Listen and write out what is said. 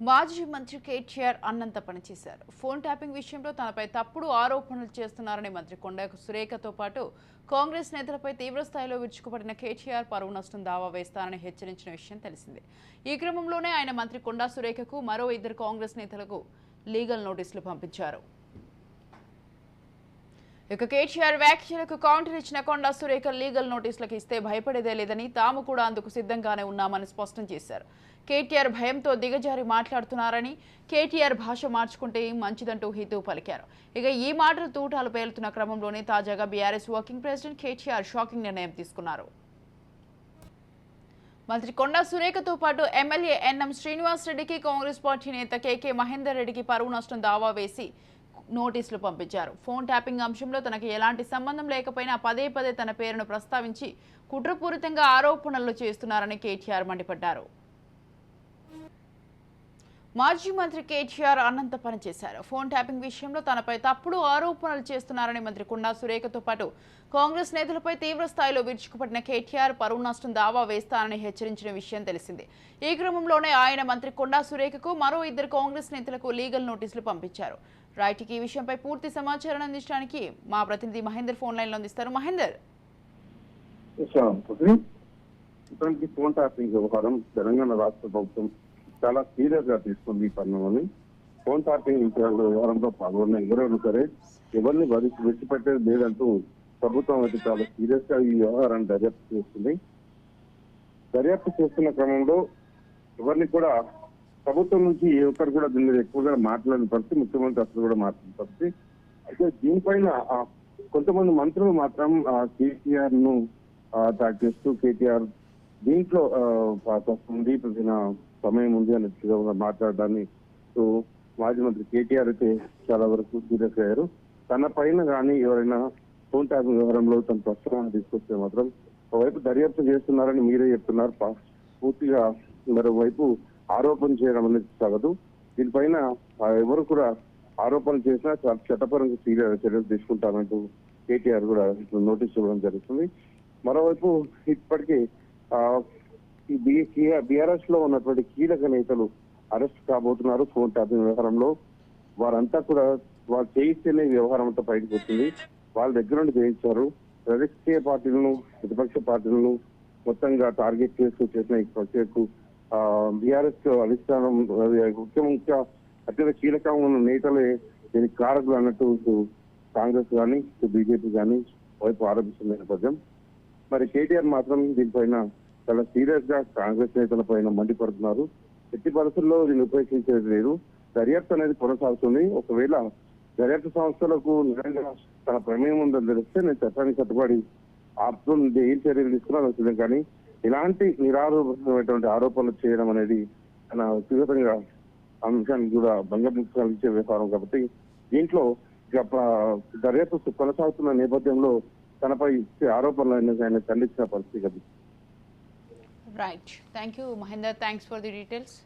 మాజీ మంత్రి కేటీఆర్ అన్నంత పనిచేశారు ఫోన్ ట్యాపింగ్ విషయంలో తనపై తప్పుడు ఆరోపణలు చేస్తున్నారని మంత్రి కొండ సురేఖతో పాటు కాంగ్రెస్ నేతలపై తీవ్రస్థాయిలో విరుచుకుపడిన కేటీఆర్ పరువు నష్టం దావా వేస్తారని హెచ్చరించిన విషయం తెలిసిందే. ఈ క్రమంలోనే ఆయన మంత్రి కొండా సురేఖకు మరో ఇద్దరు కాంగ్రెస్ నేతలకు లీగల్ నోటీసులు పంపించారు. ఇక కేటీఆర్ వ్యాఖ్యలకు కౌంటర్ ఇచ్చిన కొండా సురేఖ లీగల్ నోటీసులకు ఇస్తే భయపడేదే లేదని తాము కూడా అందుకు సిద్ధంగానే ఉన్నామని స్పష్టం చేశారు. కేటీఆర్ భయంతో దిగజారి మాట్లాడుతున్నారని కేటీఆర్ భాష మార్చుకుంటే మంచిదంటూ హితూ పలికారు. ఇక ఈ మాటలు తూటాలు పేలుతున్న క్రమంలోనే తాజాగా BRS working president KTR shocking నిర్ణయం తీసుకున్నారు. మంత్రి కొండా సురేఖతో పాటు ఎమ్మెల్యే ఎన్ఎం శ్రీనివాసరెడ్డికి కాంగ్రెస్ పార్టీ నేత కేకే మహేందర్ రెడ్డికి పరువు నష్టం దావా వేసి నోటీసులు పంపించారు. ఫోన్ ట్యాపింగ్ అంశంలో తనకు ఎలాంటి సంబంధం లేకపోయినా పదే పదే తన పేరును ప్రస్తావించి కుట్రపూరితంగా ఆరోపణలు చేస్తున్నారని కేటీఆర్ మండిపడ్డారు. మాజీ మంత్రి కేటీఆర్ అన్నంత పనిచేశారు ఫోన్ ట్యాపింగ్ విషయంలో తనపై తప్పుడు ఆరోపణలు చేస్తున్నారని మంత్రి కొండా సురేఖతో పాటు కాంగ్రెస్ నేతలపై తీవ్ర స్థాయిలో విరుచుకుపడిన కేటీఆర్ పరువు నష్టం దావా వేస్తానని హెచ్చరించిన విషయం తెలిసింది. ఈ క్రమంలోనే ఆయన మంత్రి కొండా సురేఖకు మరో ఇద్దరు కాంగ్రెస్ నేతలకు లీగల్ నోటీసులు పంపించారు. రైట్కి ఈ విషయంపై పూర్తి సమాచారం అందించడానికి మా ప్రతినిధి మహేందర్ ఫోన్ లైన్లో అందిస్తారు. మహేందర్. ఫోన్ ట్యాపింగ్ వ్యవహారం తెలంగాణ రాష్ట్ర ప్రభుత్వం చాలా సీరియస్గా తీసుకుంది ఈ పరిణామాన్ని. ఫోన్ ట్యాపింగ్ వ్యవహారంలో పాల్గొన్న ఎవరైనా సరే ఎవరిని విడిచిపెట్టేది లేదంటూ ప్రభుత్వం అయితే చాలా సీరియస్గా ఈ వ్యవహారాన్ని దర్యాప్తు చేస్తుంది. దర్యాప్తు చేస్తున్న క్రమంలో ఎవరిని కూడా ప్రభుత్వం నుంచి ఏ ఒక్కరు కూడా దీని మీద ఎక్కువగా మాట్లాడిన పరిస్థితి ముఖ్యమంత్రి అసలు కూడా మాట్లాడిన పరిస్థితి. అయితే దీనిపైన కొంతమంది మంత్రులు మాత్రం కేసీఆర్ను అటాక్ చేస్తూ కేటీఆర్ దీంట్లో ఉంది ప్రతిన సమయం ఉంది అన్నట్టుగా మాట్లాడడాన్ని సో మాజీ మంత్రి కేటీఆర్ అయితే చాలా వరకు సీరియస్ అయ్యారు. తన పైన కానీ ఎవరైనా ఫోన్ ట్యాప్ వ్యవహారంలో తన ప్రస్తుతాన్ని తీసుకొస్తే మాత్రం ఒకవైపు దర్యాప్తు చేస్తున్నారని మీరే చెప్తున్నారు పూర్తిగా మరోవైపు ఆరోపణ చేయడం అనేది తగదు. దీనిపైన ఎవరు కూడా ఆరోపణ చేసినా చట్టపరంగా సీరియస్ చర్యలు తీసుకుంటామంటూ కేటీఆర్ కూడా ఇట్లా నోటీస్ ఇవ్వడం జరుగుతుంది. మరోవైపు ఇప్పటికీ ఆ, ఈ బీఆర్ఎస్లో ఉన్నటువంటి కీలక నేతలు అరెస్ట్ కాబోతున్నారు ఫోన్ ట్యాపింగ్ వ్యవహారంలో. వారంతా కూడా వాళ్ళు చేయిస్తేనే వ్యవహారం అంతా బయటకు వచ్చింది వాళ్ళ దగ్గర నుండి చేయించారు. రాజకీయ పార్టీలను ప్రతిపక్ష పార్టీలను మొత్తంగా టార్గెట్ చేస్తూ చేసిన ఈ ప్రక్రియకు బీఆర్ఎస్ అధిష్టానం ముఖ్య ముఖ్య అత్యంత కీలకంగా ఉన్న నేతలే దీనికి కారకులు అన్నట్టు కాంగ్రెస్ కానీ బీజేపీ కానీ వైపు ఆరోపిస్తున్న నేపథ్యం. మరి కేటీఆర్ మాత్రం దీనిపైన చాలా సీరియస్గా కాంగ్రెస్ నేతల పైన మండిపడుతున్నారు. ఎట్టి పరిస్థితుల్లో దీన్ని ఉపేక్షించేది లేదు. దర్యాప్తు అనేది కొనసాగుతుంది. ఒకవేళ దర్యాప్తు సంస్థలకు నిజంగా తన ప్రమేయం ఉందని తెలిస్తే నేను చట్టానికి కట్టుబడి ఆప్తం ఏం చర్యలు తీసుకున్నా కానీ ఇలాంటి నిరారోపణమైనటువంటి ఆరోపణలు చేయడం అనేది తన వ్యక్తిగతంగా అంశానికి కూడా భంగం కలిగించే వ్యవహారం కాబట్టి దీంట్లో ఇక దర్యాప్తు కొనసాగుతున్న నేపథ్యంలో తనపై ఇచ్చే ఆరోపణలు ఆయన ఆయన ఖండించిన పరిస్థితి కదా. Right thank you Mahender thanks for the details